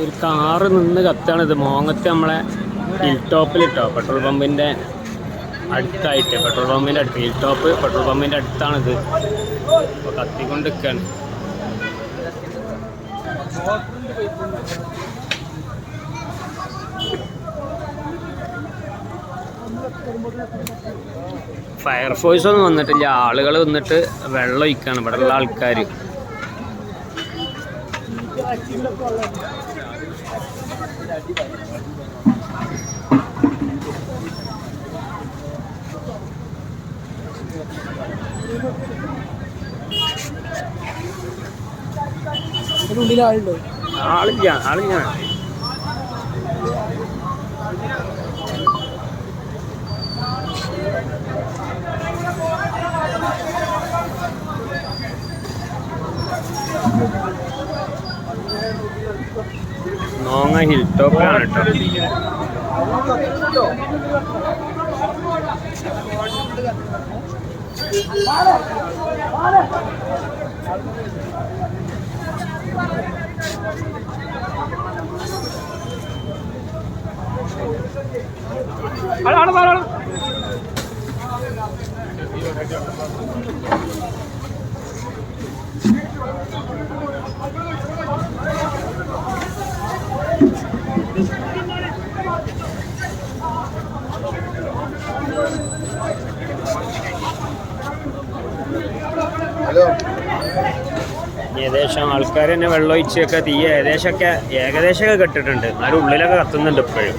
ഒരു കാറ് നിന്ന് കത്താണ് ഇത്. മോങ്ങത്ത് നമ്മളെ ഹിൽ ടോപ്പിൽ ഇട്ടോ പെട്രോൾ പമ്പിന്റെ അടുത്തായിട്ട്. പെട്രോൾ പമ്പിന്റെ അടുത്ത്. ഹിൽ ടോപ്പ് പെട്രോൾ പമ്പിന്റെ അടുത്താണിത്. അപ്പോൾ കത്തിക്കൊണ്ട് നിൽക്കുകയാണ് ഫയർഫോഴ്സ് ഒന്നും വന്നിട്ടില്ല. ആളുകൾ വന്നിട്ട് വെള്ളം ഒഴിക്കാണ്. ഇവിടെ ഉള്ള ആൾക്കാർ ഉള്ളിൽ ആളുണ്ടോ ആളില്ല ആളില്ല. നോങ്ങ ഹിൽ ടോപ്പിലാണ് കേട്ടോ. ഏകദേശം ആൾക്കാർ തന്നെ വെള്ളമൊഴിച്ചൊക്കെ തീയ ഏകദേശമൊക്കെ ഏകദേശമൊക്കെ കെട്ടിട്ടുണ്ട്. എന്നാലും ഉള്ളിലൊക്കെ കത്തുന്നുണ്ട് ഇപ്പോഴും.